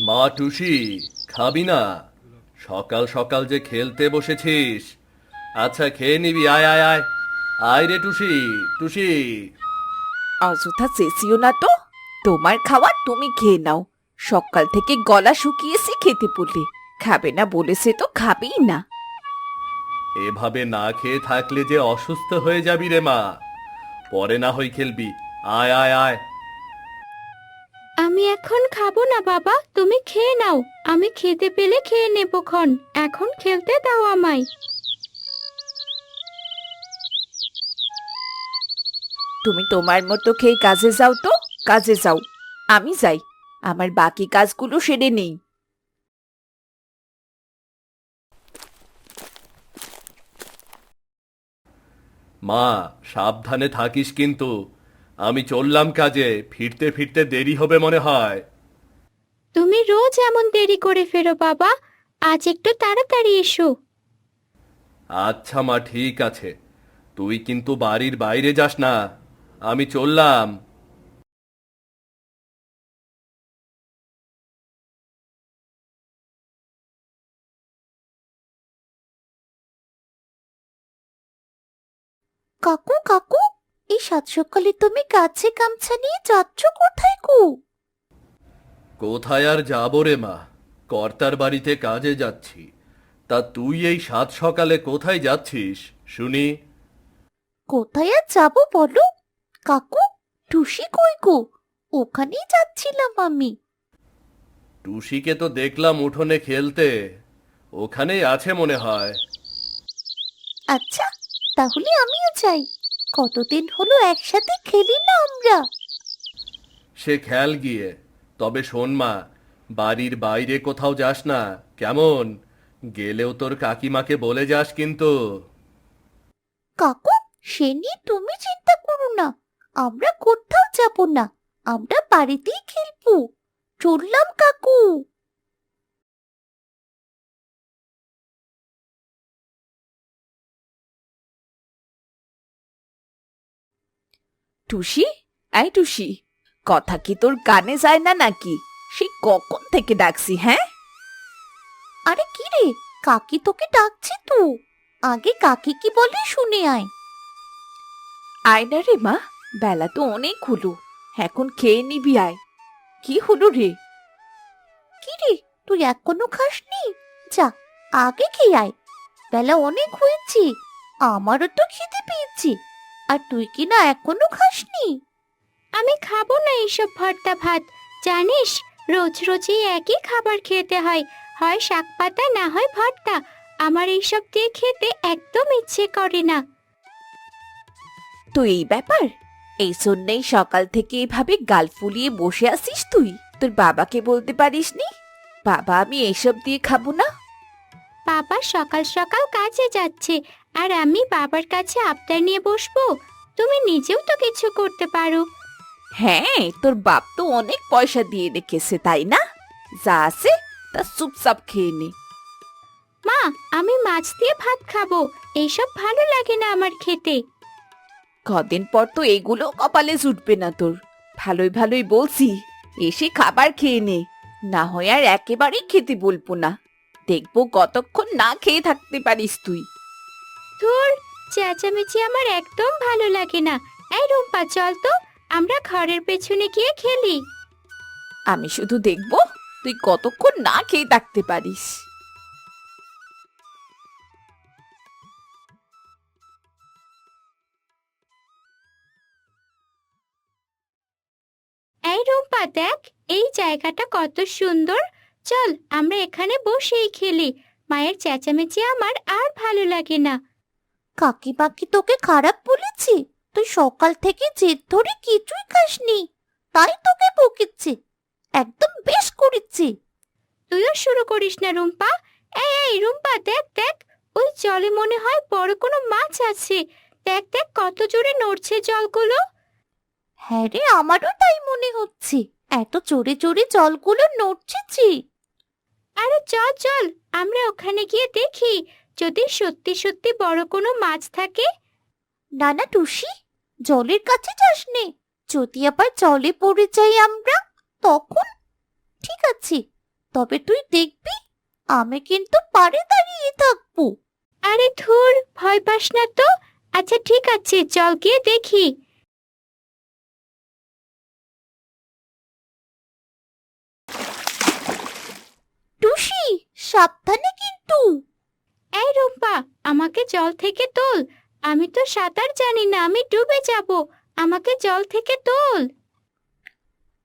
মা টুসি খাবি না। সকাল সকাল যে খেলতে বসেছিস। আচ্ছা খেয়ে নিবি আয় আয় আয়। আয় রে টুসি টুসি। অযথা চেঁচিও না তো। তোমার খাওয়া তুমি খেয়ে নাও। সকাল থেকে গলা শুকিয়েছে খেতে বললে খাবে না বলেছে তো খাবেই না। এভাবে না খেয়ে থাকলে যে অসুস্থ হয়ে যাবি রে মা। পরে না হই খেলবি। আয় আয় আয়। আমি এখন খাব না বাবা। তুমি খেয়ে নাও। আমি খেতে পেলে খেয়ে নেব ক্ষণ। এখন খেলতে দাও আমায়। তুমি তোমার মতো খেয়ে কাজে যাও তো। কাজে যাও। আমি যাই। আমার বাকি কাজগুলো সেরে নেই। মা সাবধানে থাকিস কিন্তু। আমি চললাম কাজে ফিরতে ফিরতে দেরি হবে মনে হয়। তুমি রোজ এমন দেরি করে ফেরো বাবা আজ একটু তাড়াতাড়ি এসো। আচ্ছা মা ঠিক আছে। তুই কিন্তু বাড়ির বাইরে যাস না। আমি চললাম। কাকু কাকু? এই সাত সকালে তুমি কাছে গামছা নিয়ে যাচ্ছ কোথায় কু কোথায় আর যাব রে মা? কর্তার বাড়িতে কাজে যাচ্ছি। তা তুই এই সাত সকালে কোথায় যাচ্ছিস? শুনি। কোথায় আর যাব বলো? কাকু টুসি কই গো? ওখানেই যাচ্ছিলাম আমি। টুসিকে তো দেখলাম উঠোনে খেলতে। ওখানেই আছে মনে হয়। আচ্ছা তাহলে আমিও যাই। কতদিন হলো একসাথে খেলি না আমরা? সে খেয়াল গিয়ে। তবে শোন মা বাড়ির বাইরে কোথাও যাস না। কেমন? গেলেও তোর কাকিমাকে বলে যাস কিন্তু। কাকু সে নিয়ে তুমি চিন্তা করো না। আমরা কোথাও যাব না। আমরা বাড়িতেই খেলব। চললাম কাকু। টুসি? এই টুসি, কথা কি তোর কানে যায় না নাকি? সে কখন থেকে ডাকছি হ্যাঁ? আরে কি রে, কাকি তোকে ডাকছে তো। আগে কাকি কি বলে শুনে আয়। আয় না রে মা, বেলা তো অনেক হলো। এখন খেয়ে নিবি আয়। কি হলো রে? কি রে, তুই এখনও খাসনি? যা, আগে খেয়ে আয়। বেলা অনেক হয়েছে, আমারও তো খিদে পেয়েছে। আর তুই কি না এখনও খাসনি? আমি খাব না এইসব ভর্তা ভাত। জানিস রোজ রোজই একই খাবার খেতে হয়। হয় শাক পাতা না হয় ভর্তা। আমার এইসব দিয়ে খেতে একদম ইচ্ছে করে না। তো এই ব্যাপার? এই জন্যেই সকাল থেকে এভাবে গাল ফুলিয়ে বসে আছিস তুই? তোর বাবাকে বলতে পারিসনি? বাবা আমি এসব দিয়ে খাব না? বাবা সকাল সকাল কাজে যাচ্ছে। আর আমি বাবার কাছে আবদার নিয়ে বসবো তুমি নিজেও তো কিছু করতে পারো। হ্যাঁ তোর বাপ তো অনেক পয়সা দিয়ে রেখেছে তাই না? যা আছে তা চুপচাপ খেয়ে নে। মা আমি মাছ দিয়ে ভাত খাব এইসব ভালো লাগে না আমার খেতে। কদিন পর তো এগুলো কপালে জুটবে না তোর। ভালোই ভালোই বলছি এসে খাবার খেয়ে নে। না হয় আর একেবারেই খেতে বলব না। দেখব কতক্ষণ না খেয়ে থাকতে পারিস তুই। ধুর চেঁচামেচি আমার একদম ভালো লাগে না। এই রুম্পা চল তো আমরা ঘরের পেছনে গিয়ে খেলি। আমি শুধু দেখব তুই কতক্ষণ না খেয়ে থাকতে পারিস। এই রুম্পা দেখ এই জায়গাটা কত সুন্দর। চল আমরা এখানে বসেই খেলি। মায়ের চেঁচামেচি আমার আর ভালো লাগে না। কাকি বাকি তোকে খারাপ বলেছে। তুই সকাল থেকে জেদ ধরে কিছুই খাসনি। তাই তোকে বকেছে। একদম বেশ করেছে। তুইও শুরু করিস না রুম্পা। এই এই রুম্পা দেখ দেখ। ওই জলে মনে হয় বড় কোনো মাছ আছে। দেখ দেখ কত জোরে নড়ছে জলগুলো। হ্যাঁ রে আমারও তাই মনে হচ্ছে। এত জোরে জোরে জলগুলো নড়ছে আরে চল চল। আমরা ওখানে গিয়ে দেখি। যদি সত্যি সত্যি বড় কোনো মাছ থাকে? না না টুসি, জলের কাছে যাস নে যদি আবার জলে পড়ে যাই আমরা, তখন? ঠিক আছে, তবে তুই দেখবি, আমি কিন্তু পারে দাঁড়িয়ে থাকব। আরে ধুর, ভয় পাস না তো। আচ্ছা ঠিক আছে, চল গিয়ে দেখি। টুসি, সাবধানে কিন্তু। এই রূপা আমাকে জল থেকে তোল। আমি তো সাঁতার জানি না আমি ডুবে যাব। আমাকে জল থেকে তোল।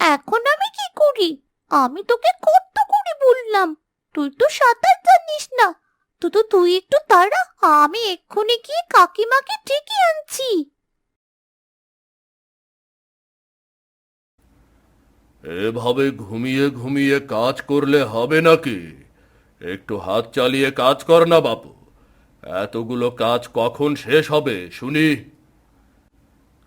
এখন আমি কি করি? আমি তোকে কত করে বললাম? তুই তো সাঁতার জানিস না। তো তো তুই একটু তাড়া আমি এক্ষুনি গিয়ে কাকিমাকে ডেকে আনছি। এভাবে ঘুমিয়ে ঘুমিয়ে কাজ করলে হবে নাকি? একটু হাত চালিয়ে কাজ কর না, বাপু। এতগুলো কাজ কখন শেষ হবে, শুনি।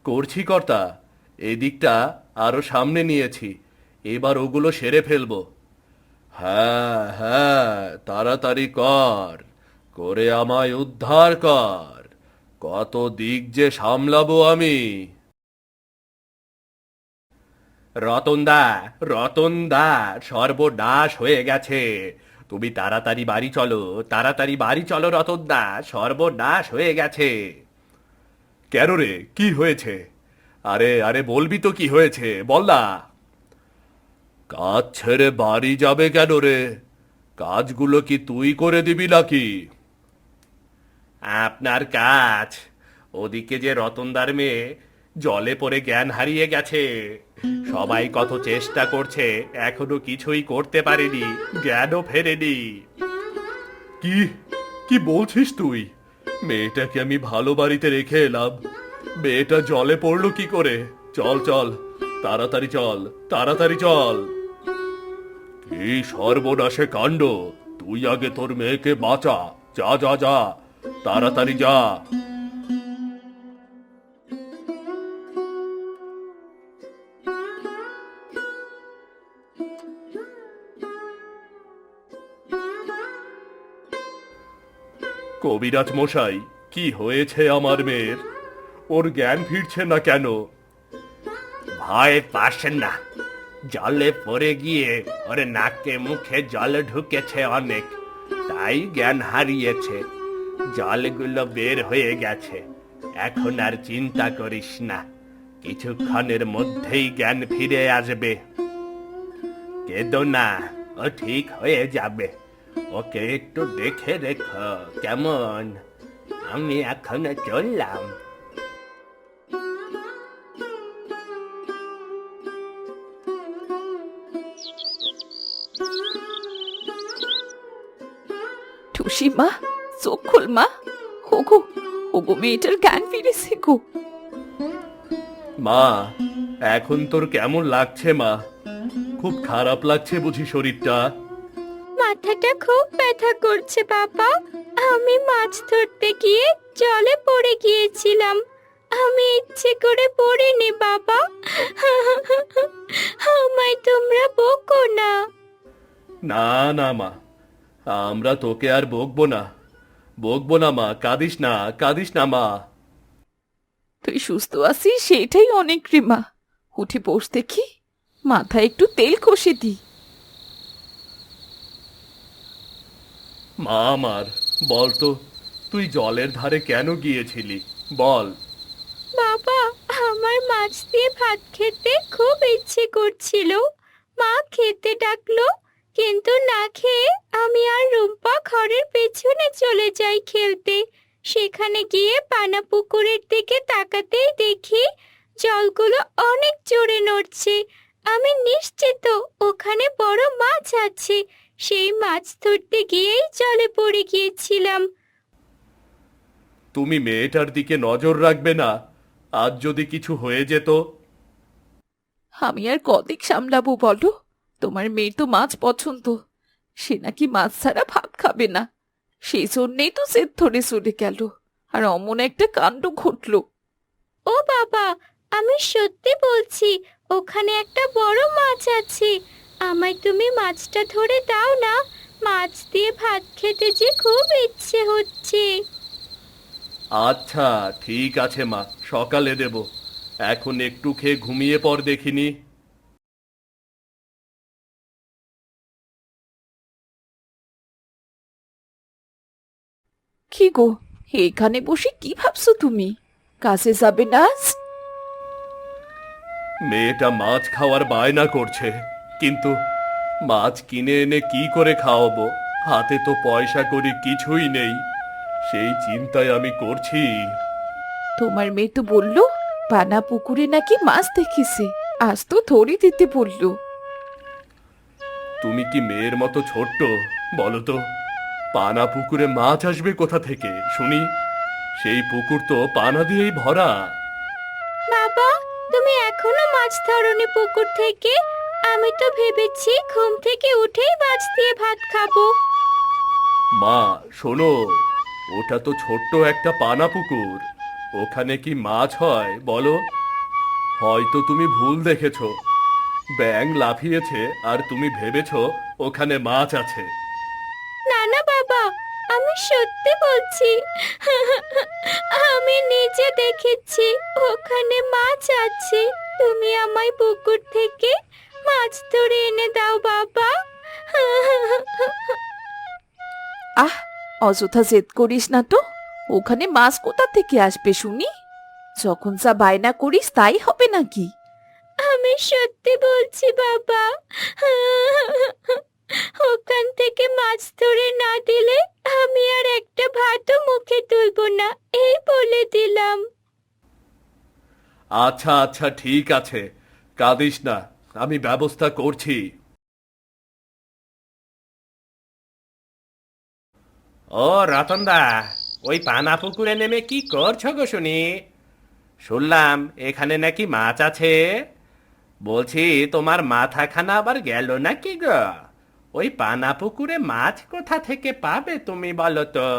করছি, কর্তা। এদিকটা আরও সামনে নিয়েছি। এবার ওগুলো সেরে ফেলব। হ্যাঁ হ্যাঁ তাড়াতাড়ি কর। করে আমায় উদ্ধার কর। কত দিক যে সামলাবো আমি। রতনদা রতনদা সর্বনাশ হয়ে গেছে। তুমি তাড়াতাড়ি বাড়ি চলো, তাড়াতাড়ি বাড়ি চলো রতনদা, সর্বনাশ হয়ে গেছে। কেন রে, কি হয়েছে? আরে আরে বলবি তো কি হয়েছে, বল না। কাজ ছেড়ে বাড়ি যাবে কেন রে? কাজগুলো কি তুই করে দিবি নাকি? আপনার কাজ, ওদিকে যে রতনদার মেয়ে জলে পড়ে জ্ঞান হারিয়ে গেছে। সবাই কত চেষ্টা করছে, এখনও কিছুই করতে পারেনি, জ্ঞানও ফেরেনি। কি কি বলছিস তুই? মেয়েটাকে আমি ভালো বাড়িতে রেখে এলাম। মেয়েটা জলে পড়ল কি করে? চল চল, তাড়াতাড়ি চল তাড়াতাড়ি চল। কি সর্বনাশে কাণ্ড, তুই আগে তোর মেয়েকে বাঁচা, যা যা যা, তাড়াতাড়ি যা। কবিরাজ মশাই, কি হয়েছে আমার মেয়ের? ওর জ্ঞান ফিরছে না কেন? ভয় পাসেন না। জলে পড়ে গিয়ে ওর নাকে মুখে জল ঢুকেছে অনেক, তাই জ্ঞান হারিয়েছে। জলগুলো বের হয়ে গেছে। এখন আর চিন্তা করিস না। কিছুক্ষণের মধ্যেই জ্ঞান ফিরে আসবে। কেদো না, ও ঠিক হয়ে যাবে। ওকে একটু দেখে রেখো কেমন? আমি এখন চললাম। টুসি মা চোখ খোল মা। ওগো ওগো মেয়েটার জ্ঞান ফিরেছে গো। মা এখন তোর কেমন লাগছে মা? খুব খারাপ লাগছে বুঝি শরীরটা। মাথাটা খুব ব্যথা করছে বাবা আমি মাছ ধরতে গিয়ে জলে পড়ে গিয়েছিলাম। আমি ইচ্ছে করে পড়িনি বাবা আমায় তোমরা বকো না। না না মা। আমরা তোকে আর বকবো না। বকবো না মা। কাঁদিস না কাঁদিস না মা। তুই সুস্থ আছিস সেটাই অনেক রে মা। উঠে বস দেখি মাথায় একটু তেল কষে দি মা আমার, বল তো, তুই জলের ধারে কেন গিয়েছিলি? বল। বাবা, আমার মাছ দিয়ে ভাত খেতে খুব ইচ্ছে করছিল। মা খেতে ডাকলো, কিন্তু না খেয়ে আমি আর রুম্পা ঘরের পেছনে চলে যাই খেলতে। সেখানে গিয়ে পানা পুকুরের দিকে তাকাতেই দেখি জলগুলো অনেক জোরে নড়ছে। আমি নিশ্চিত ওখানে বড় মাছ আছে সেই মাছ ধরতে গিয়েই জলে পড়ে গিয়েছিলাম। তুমি মেয়েটার দিকে নজর রাখবে না। আজ যদি কিছু হয়ে যেত। আমি আর কদিক সামলাবো বলো? তোমার মেয়ের তো মাছ পছন্দ। সে নাকি মাছ ছাড়া ভাত খাবে না। সেই জন্যেই তো জেদ ধরে চলে গেল। আর অমন একটা কাণ্ড ঘটল। ও বাবা আমি সত্যি বলছি ওখানে একটা বড় মাছ আছে। আমায় তুমি মাছটা ধরে দাও না। মাছ দিয়ে ভাত খেতে যে খুব ইচ্ছে হচ্ছে। আচ্ছা ঠিক আছে মা সকালে দেব। এখন একটু খেয়ে ঘুমিয়ে পর দেখিনি। কি গো এখানে বসে কি ভাবছ তুমি? কাছে যাবে না মেয়েটা মাছ খাওয়ার বায়না করছে। কিন্তু মাছ কিনে এনে কি করে খাওয়াবো? হাতে তো পয়সা করি কিছুই নেই। সেই চিন্তায় আমি করছি। তোমার মেয়ে তো বলল পানা পুকুরে নাকি মাছ দেখেছে। আজ তো ধরে দিতে বলল। তুমি কি মেয়ের মতো ছোট্ট? বলো তো। পানা পুকুরে মাছ আসবে কোথা থেকে? শুনি। সেই পুকুর তো পানা দিয়েই ভরা। বাবা তুমি এখনও মাছ ধরনি পুকুর থেকে? আমি তো ভেবেছি ঘুম থেকে উঠেই মাছ দিয়ে ভাত খাব। মা শোনো ওটা তো ছোট্ট একটা পানা পুকুর। ওখানে কি মাছ হয় বলো? হয়তো তুমি ভুল দেখেছ। ব্যাং লাফিয়েছে আর তুমি ভেবেছো ওখানে মাছ আছে। না না বাবা আমি সত্যি বলছি আমি নিজে দেখেছি ওখানে মাছ আছে। তুমি আমায় পুকুর থেকে মাছ ধরে এনে দাও বাবা। আহ অযথা জেদ করিস না তো। ওখানে মাছ কোথা থেকে আসবে শুনি? যখন যা বায়না করিস তাই হবে নাকি? আমি সত্যি বলছি বাবা। ওখান থেকে মাছ ধরে না দিলে আমি আর একটা ভাতও মুখে তুলবো না এই বলে দিলাম। আচ্ছা আচ্ছা ঠিক আছে। কাঁদিস না। আমি ব্যবস্থা করছি। ও, রতনদা, ওই পানা পুকুরে নেমে কি করছ গো শুনি? শুনলাম এখানে নাকি মাছ আছে। বলছি, তোমার মাথাখানা আবার গেল নাকি গো? ওই পানা পুকুরে মাছ কোথা থেকে পাবে তুমি বলো তো?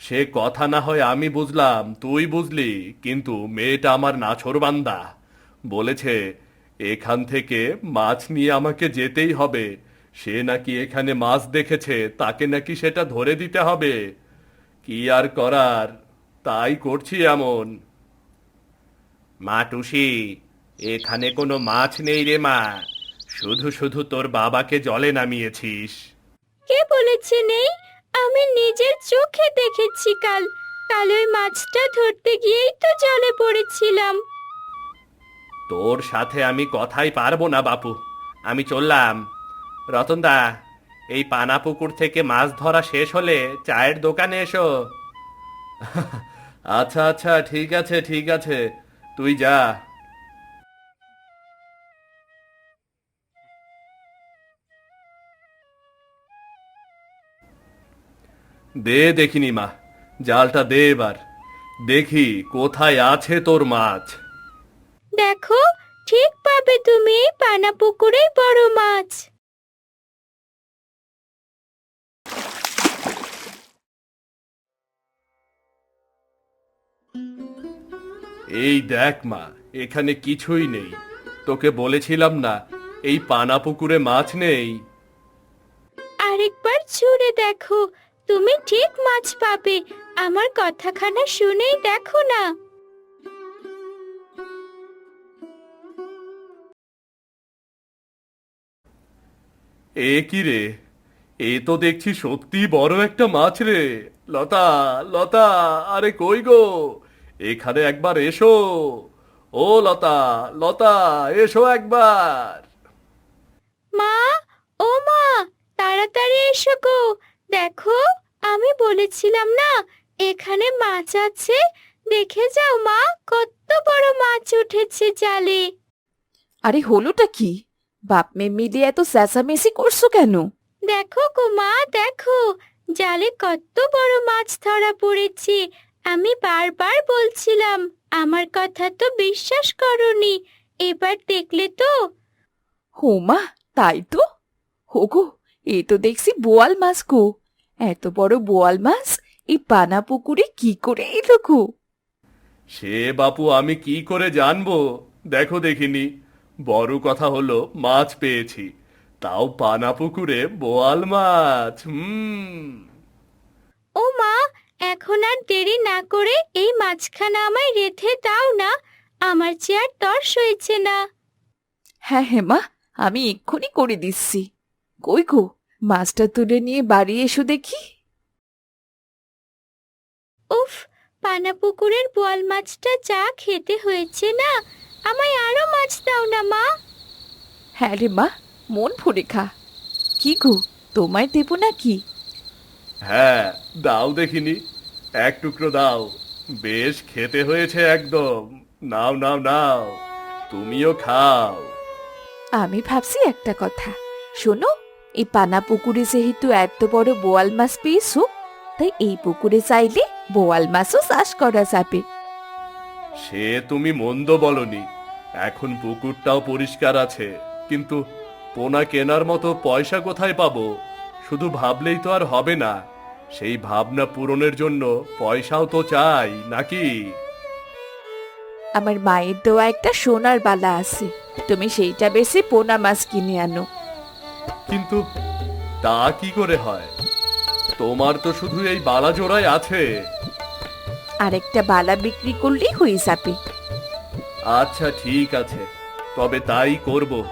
সে কথা না হয় আমি বুঝলাম, তুই বুঝলি, কিন্তু মেয়েটা আমার নাছরবান্দা বলেছে এখান থেকে মাছ নিয়ে আমাকে যেতেই হবে। সে নাকি এখানে মাছ দেখেছে তাকে নাকি সেটা ধরে দিতে হবে। কি আর করার? তাই করছি এমন। মা টুসি এখানে কোনো মাছ নেই রে মা। শুধু শুধু তোর বাবাকে জলে নামিয়েছিস। কে বলেছে নেই? আমি নিজের চোখে দেখেছি কাল। কাল ওই মাছটা ধরতে গিয়েই তো জলে পড়েছিলাম। তোর সাথে আমি কথাই পারব না, বাপু। আমি চললাম। রতনদা, এই পানা পুকুর থেকে মাছ ধরা শেষ হলে চায়ের দোকানে এসো। আচ্ছা আচ্ছা ঠিক আছে ঠিক আছে। তুই যা। দে দেখিনি মা, জালটা দে এবার। দেখি কোথায় আছে তোর মাছ। দেখো ঠিক পাবে তুমি এই পানা পুকুরেই বড় মাছ। এই দেখ মা এখানে কিছুই নেই। তোকে বলেছিলাম না এই পানা পুকুরে মাছ নেই। আরেকবার ছুঁড়ে দেখো তুমি ঠিক মাছ পাবে। আমার কথাখানা শুনেই দেখো না। এ কি রে? এ তো দেখছি সত্যি বড় একটা মাছ রে। লতা লতা আরে কই গো? এখানে একবার এসো। ও লতা লতা এসো একবার। মা ও মা তাড়াতাড়ি এসো গো। দেখো আমি বলেছিলাম না এখানে মাছ আছে। দেখে যাও মা কত বড় মাছ উঠেছে জালে। আরে হলোটা কি? বাপ মেয়ে মিলে এত চেঁচামেচি করছ কেন? দেখো গো মা দেখো। জালে কত বড় মাছ ধরা পড়েছে। আমি বারবার বলছিলাম আমার কথা তো বিশ্বাস করনি। এবার দেখলে তো। হোমা তাই তো? হোগো এ তো দেখছি বোয়াল মাছ গো। এত বড় বোয়াল মাছ এই পানা পুকুরে কি করে এলো গো? সে বাপু আমি কি করে জানব? দেখো দেখিনি। বড় কথা হলো মাছ পেয়েছি। তাও পানা পুকুরে বোয়াল মাছ হুম। ও মা এখন আর দেরি না করে এই মাছখানা আমায় রেঁধে দাও না। আমার চেয়ার তর্স হয়েছে না। হ্যাঁ হ্যাঁ মা আমি এক্ষুনি করে দিচ্ছি। কই গো মাছটা তুলে নিয়ে বাড়ি এসো দেখি। উফ পানা পুকুরের বোয়াল মাছটা যা খেতে হয়েছে না। আমায় আরও মাছ দাও না মা। হ্যাঁ রে মা মন ভরে খা। কি গো তোমায় দেবো নাকি? হ্যাঁ দাও দেখিনি। এক টুকরো দাও। বেশ খেতে হয়েছে একদম। নাও নাও নাও। তুমিও খাও। আমি ভাবছি একটা কথা। শোনো এই পানা পুকুরে যেহেতু এত বড় বোয়াল মাছ পেয়েছ তাই এই পুকুরে চাইলে বোয়াল মাছও চাষ করা যাবে। সে তুমি মন্দ বলনি। এখন পুকুরটাও পরিষ্কার আছে কিন্তু পোনা কেনার মতো পয়সা কোথায় পাবো? শুধু ভাবলেই তো আর হবে না। সেই ভাবনা পূরণের জন্য পয়সাও তো চাই নাকি? আমার মায়ের দেওয়া একটা সোনার বালা আছে তুমি সেইটা বেশি পোনা মাছ কিনে আনো। কিন্তু তা কি করে হয়? তোমার তো শুধু এই বালা জোড়াই আছে। আরেকটা বালা বিক্রি করলেই হয়ে যাবে। আচ্ছা ঠিক আছে। তবে তাই করব।